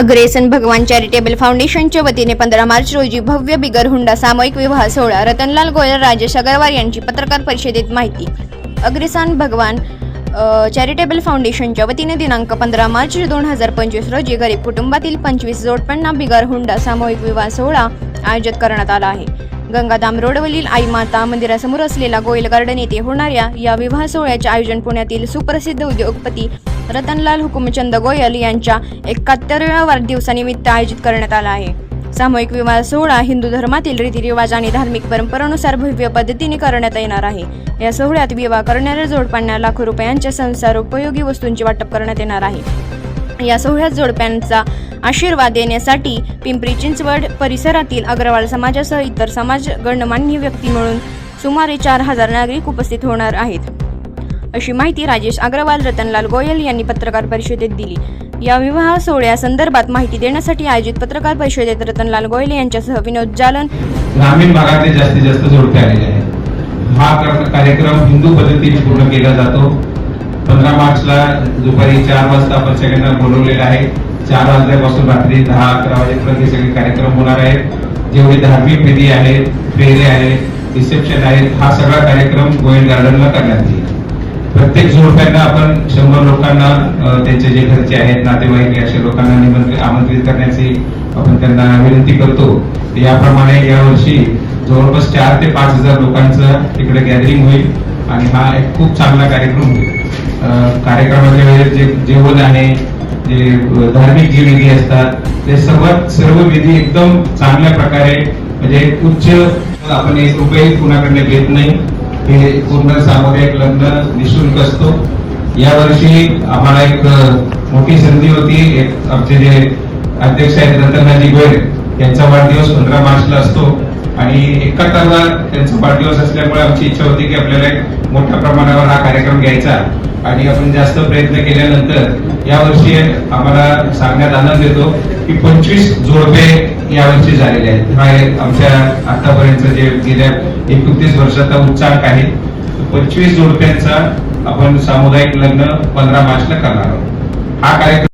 Aggression भगवान charitable फाउंडेशनच्या वतीने पंधरा मार्च रोजी भव्य बिगर हुंडा सामूहिक विवाह सोहळा रतनलाल गोयल राजेश अगरवाल यांची पत्रकार परिषदेत माहिती. अग्रेसन भगवान चॅरिटेबल फाउंडेशनच्या वतीने दिनांक पंधरा मार्च दोन हजार पंचवीस रोजी गरीब कुटुंबातील पंचवीस जोडप्यांना बिगर हुंडा सामूहिक विवाह सोहळा आयोजित करण्यात आला आहे. गंगाधाम रोडवरील आई माता मंदिरासमोर असलेला गोयल गार्डन येथे होणाऱ्या या विवाह सोहळ्याचे आयोजन पुण्यातील सुप्रसिद्ध उद्योगपती रतनलाल हुकुमचंद गोयल यांच्या एकाहत्तराव्या वाढदिवसानिमित्त आयोजित करण्यात आला आहे. सामूहिक विवाह सोहळा हिंदू धर्मातील रीतिरिवाज आणि धार्मिक परंपरानुसार भव्य पद्धतीने करण्यात येणार आहे. या सोहळ्यात विवाह करणाऱ्या जोडपांना लाखो रुपयांच्या संसार उपयोगी वस्तूंचे वाटप करण्यात येणार आहे. या सोहळ्यात जोडप्यांचा आशीर्वाद देण्यासाठी पिंपरी चिंचवड परिसरातील अग्रवाल समाजासह इतर समाज गणमान्य व्यक्ती मिळून सुमारे चार हजार नागरिक उपस्थित होणार आहेत. अशी माहिती राजेश अग्रवाल रतनलाल गोयल यांनी पत्रकार परिषदेत दिली. या विवाह सोहळ्यासंदर्भात माहिती देण्यासाठी आयोजित पत्रकार परिषदेत रतनलाल गोयल यांच्यासह विनोद जालन. ग्रामीण भागातले जास्तीत जास्त जोडपे आलेले आहेत. हा कार्यक्रम हिंदू पद्धतीने पूर्ण केला जातो. पंधरा मार्चला दुपारी चार वाजता आपण सगळ्यांना बोलवलेलं आहे. चार वाजल्यापासून रात्री दहा अकरा वाजेपर्यंत सगळे कार्यक्रम होणार आहेत. जेवढे धार्मिक विधी आहेत फेरे आहेत रिसेप्शन आहेत हा सगळा कार्यक्रम गोयल गार्डनला करण्यात येईल. प्रत्येक जोडप्यांना आपण शंभर लोकांना त्यांचे जे घरचे आहेत नातेवाईक अशा लोकांना निमंत्रित आमंत्रित करण्याची आपण त्यांना विनंती करतो. याप्रमाणे यावर्षी जवळपास चार ते पाच हजार लोकांचं तिकडे गॅदरिंग होईल आणि हा एक खूप चांगला कार्यक्रम होईल. कार्यक्रमाच्या वेळेस जे जेवण आहे जे धार्मिक जे विधी असतात ते सर्व सर्व विधी एकदम चांगल्या प्रकारे म्हणजे उच्च आपण एक रुपये कुणाकडे घेत नाही. हे पूर्ण सामुदायिक लग्न निशुल्क असतो. यावर्षी आम्हाला एक मोठी संधी होती. एक आमचे जे अध्यक्ष आहेत रतनराजी गोयल यांचा वाढदिवस पंधरा मार्चला असतो. आणि एकाहत्तरला त्यांचा वाढदिवस असल्यामुळे आमची इच्छा होती की आपल्याला एक मोठ्या प्रमाणावर हा कार्यक्रम घ्यायचा. आणि आपण जास्त प्रयत्न केल्यानंतर यावर्षी आम्हाला सांगण्यात आनंद येतो की पंचवीस जोडपे यावर्षी झालेले आहेत. हा एक आमच्या आतापर्यंत जे गेल्या एकोणतीस वर्षाचा उच्चांक आहे. पंचवीस जोडप्यांचा आपण सामुदायिक लग्न पंधरा मार्चला करणार आहोत. हा कार्यक्रम